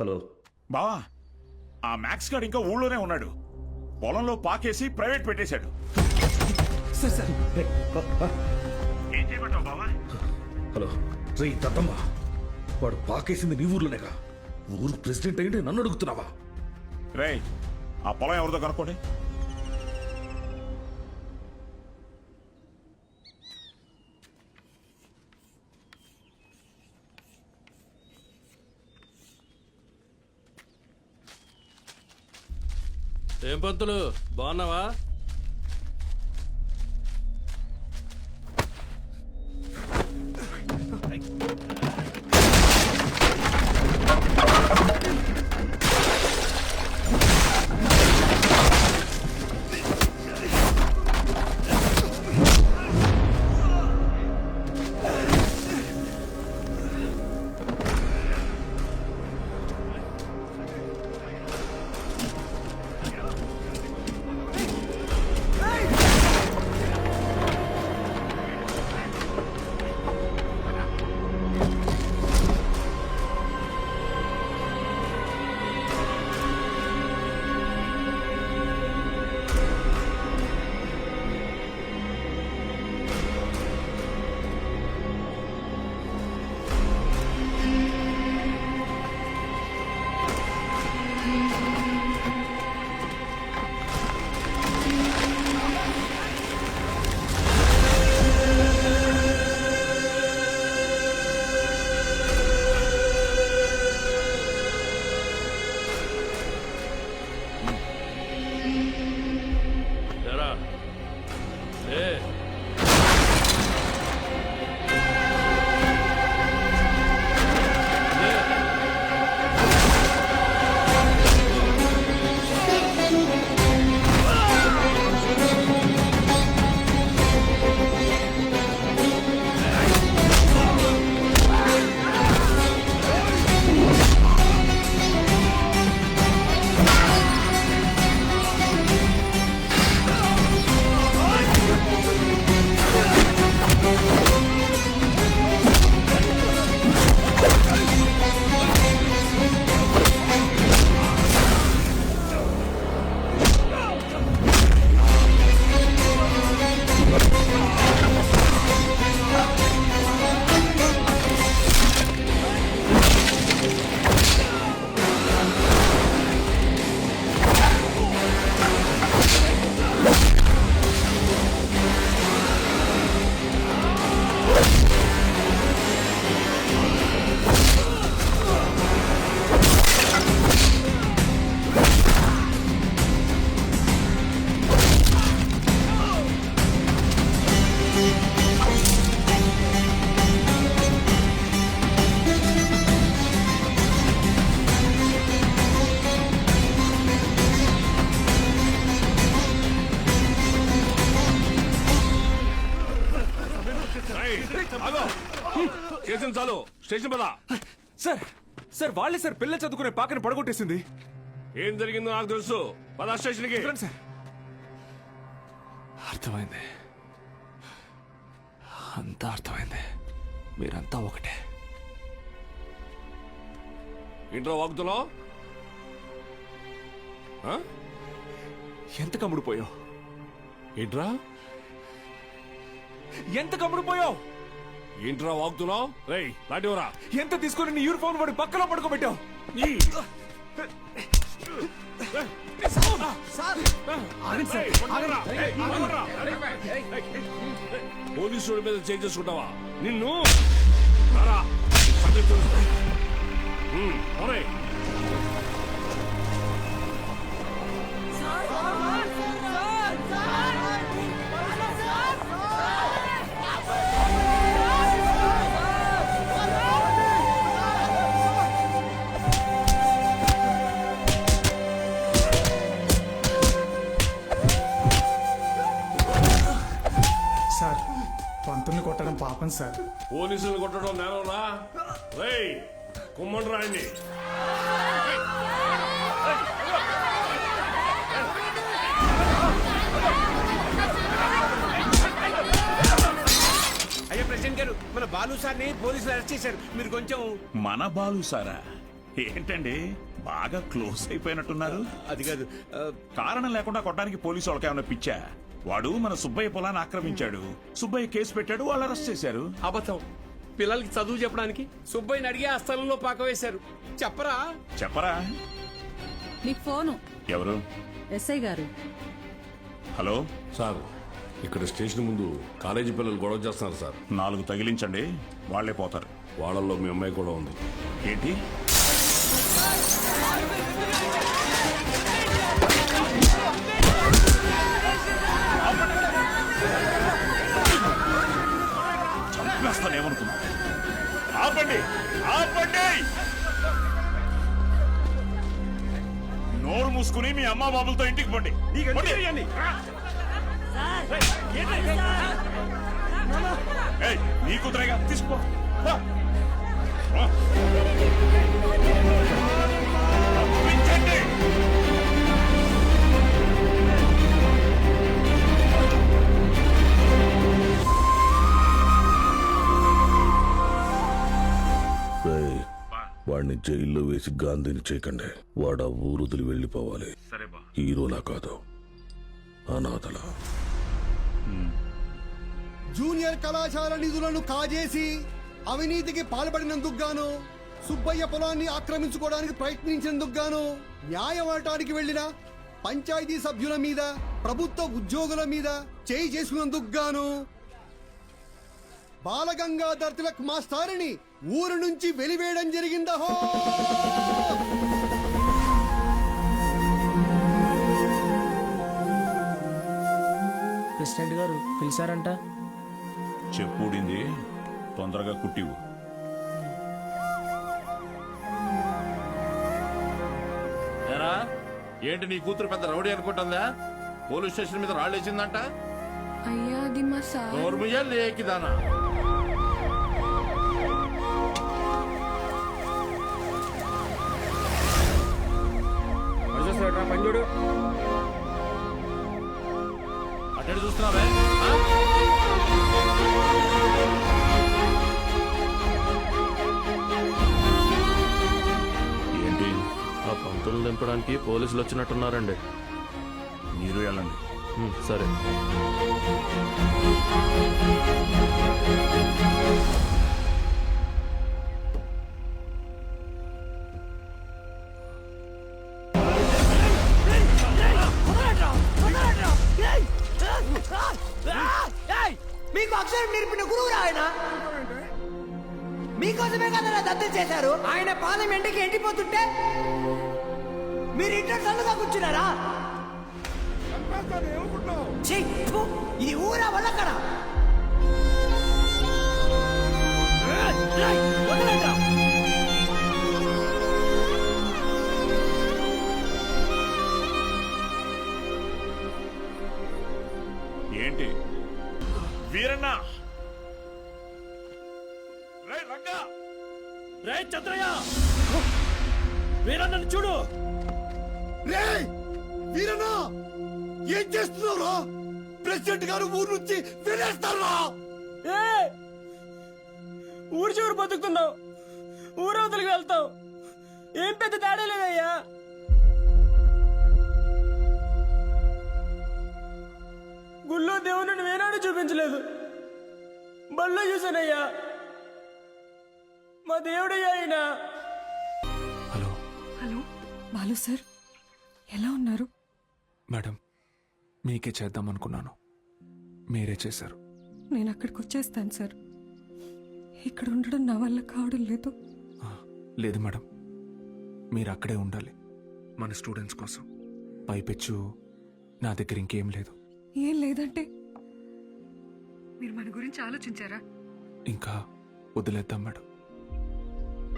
Hello. బావా ఆ max gourd ఇంకా ఊళ్ళోనే ఉన్నాడు. పొలంలో పాకేసి ప్రైవేట్ పెట్టేశాడు. సార్ సార్ ఏం చేయమంటావు బావా? హలో. రే దత్తమ్మ వాడు పాకేసింది నీ ఊర్లోనేగా. ఊరు ప్రెసిడెంట్ అయ్యింటే నన్ను అడుగుతున్నావా? రేయ్ ఆ పొలం ఎవరిదో కనుక్కోండి. ఏం పంతులు? బాగున్నావా? స్టేషన్ పద. సార్ సార్ వాళ్ళే సార్ పిల్ల చదువుకునే పాకని పడగొట్టేసింది. ఏం జరిగిందో నాకు తెలుసు. పద స్టేషన్కి. సార్. అర్థమైంది. అంతా అర్థమైంది. మీరంతా ఒకటే. ఇంట్లో వాగుతున్నావు? ఎంత కమ్ముడు పోయావు? ఏంట్రా? ఎంత కమ్ముడు పోయావు? ఏంట్రా వాగుతున్నావు? రేయ్ లాంటివరా ఎంత తీసుకుని నీ యూనిఫామ్ వాడి పక్కలో పడుకోబెట్టావు? పోలీసు మీద చేంజ్ చేసుకుంటావా? నిన్ను. రారా. పాపం సార్. పోలీసులు కొట్టడం నేరంరా రేయ్ కుమ్మండి రాయండి అయ్యా ప్రెసిడెంట్ గారు మన బాలు సార్ని పోలీసులు అరెస్ట్ చేశారు. మీరు కొంచెం మన బాలు సారా? ఏంటండి? బాగా క్లోజ్ అయిపోయినట్టున్నారు. అది కాదు కారణం లేకుండా కొట్టడానికి పోలీసు వాళ్ళకి ఏమైనా పిచ్చా? వాడు మన సుబ్బయ్య పొలాన్ని ఆక్రమించాడు. సుబ్బయ్య కేసు పెట్టాడు వాళ్ళు అరెస్ట్ చేశారు. అబద్ధం. పిల్లలకి చదువు చెప్పడానికి సుబ్బయ్యని అడిగి ఆ స్థలంలో పాక వేశారు. చెప్పరా? చెప్పరా? మీకు ఫోను. ఎవరు? ఎస్ఐ గారు. హలో? సార్ ఇక్కడ స్టేషన్ ముందు కాలేజీ పిల్లలు గొడవ చేస్తున్నారు సార్. నాలుగు తగిలించండి వాళ్ళే పోతారు. వాళ్ళల్లో మీ అమ్మాయి కూడా ఉంది. ఏంటి? చంపేస్తానేమనుకున్నా ఆపండి ఆపండి! నోరు మూసుకుని మీ అమ్మా బాబులతో ఇంటికి పండి. పండి. ఏయ్, నీ కుదిరేగా తీసుకో. వాడిని జైల్లో వేసి గాంధీని చేయకండి. వాడు ఆ ఊరు వదిలి వెళ్ళిపోవాలి. హీరోలా కాదు. అనాథల. జూనియర్ కళాశాల నిధులను కాజేసి అవినీతికి పాల్పడినందుకు గాను సుబ్బయ్య పొలాన్ని ఆక్రమించుకోవడానికి ప్రయత్నించినందుకు గాను న్యాయం అనటానికి వెళ్ళిన పంచాయతీ సభ్యుల మీద ప్రభుత్వ ఉద్యోగుల మీద చేయి చేసుకున్నందుకు గాను బాలగంగాధర్ తిలక్ మాస్టారిని ఊరు నుంచి వెలివేయడం జరిగిందహో ప్రెసిడెంట్ గారు పిలిచారంట. చెప్పుడింది తొందరగా కుట్టివు. ఏరా ఏంటి నీ కూతురు పెద్ద రౌడీ అనుకుంటుందా? పోలీస్ స్టేషన్ మీద రాళ్ళేసిందంట? అయ్యా అది మా సార్. నోర్ముయ్యా లేకిదానా. పంజుడు అటెడు చూస్తున్నావే ఆ? ఏంటి? ఆ పంతులు దింపడానికి పోలీసులు వచ్చినట్టున్నారండి. మీరు వెళ్ళండి. ఉమ్, సరే. మీకు నేర్పిన గురువురా ఆయన. మీకోసమే కదా దత్తం చేశారు. ఆయన పాదం ఎండకి ఎండిపోతుంటే మీరు ఇంట్లో చల్లుగా కూర్చున్నారా? ఛీ, ఫు, ఇది ఊరా వల్లక్కడ వదలండి. ఏంటి? వీరన్న! రంగా! రే చంద్రయ్య! వీరన్నను చూడు! రేయ్ వీరన్నా! ఏం చేస్తున్నావురా? ప్రెసిడెంట్ గారు ఊరు నుంచి వెళ్ళేస్తారా? ఊరు చివరి బతుకుతున్నావు ఊరవతలికి వెళ్తావు ఏం పెద్ద తేడా లేదయ్యా? గుళ్ళో దేవుని వేనాడు చూపించలేదు. బళ్ళో చూసానయ్యా మా దేవుడయ్యా ఆయన హలో. హలో బాలు సార్ ఎలా ఉన్నారు? మేడం మీకే చేద్దాం అనుకున్నాను. మీరే చేశారు. నేను అక్కడికి వచ్చేస్తాను సార్. ఇక్కడ ఉండడం నా వల్ల కావడం లేదు. ఆ, లేదు మేడం. మీరు అక్కడే ఉండాలి. మన స్టూడెంట్స్ కోసం. పైపెచ్చు నా దగ్గర ఇంకేం లేదు. ఏం లేదంటే. మీరు మన గురించి ఆలోచించారా? ఇంకా వదిలేద్దాం మేడం.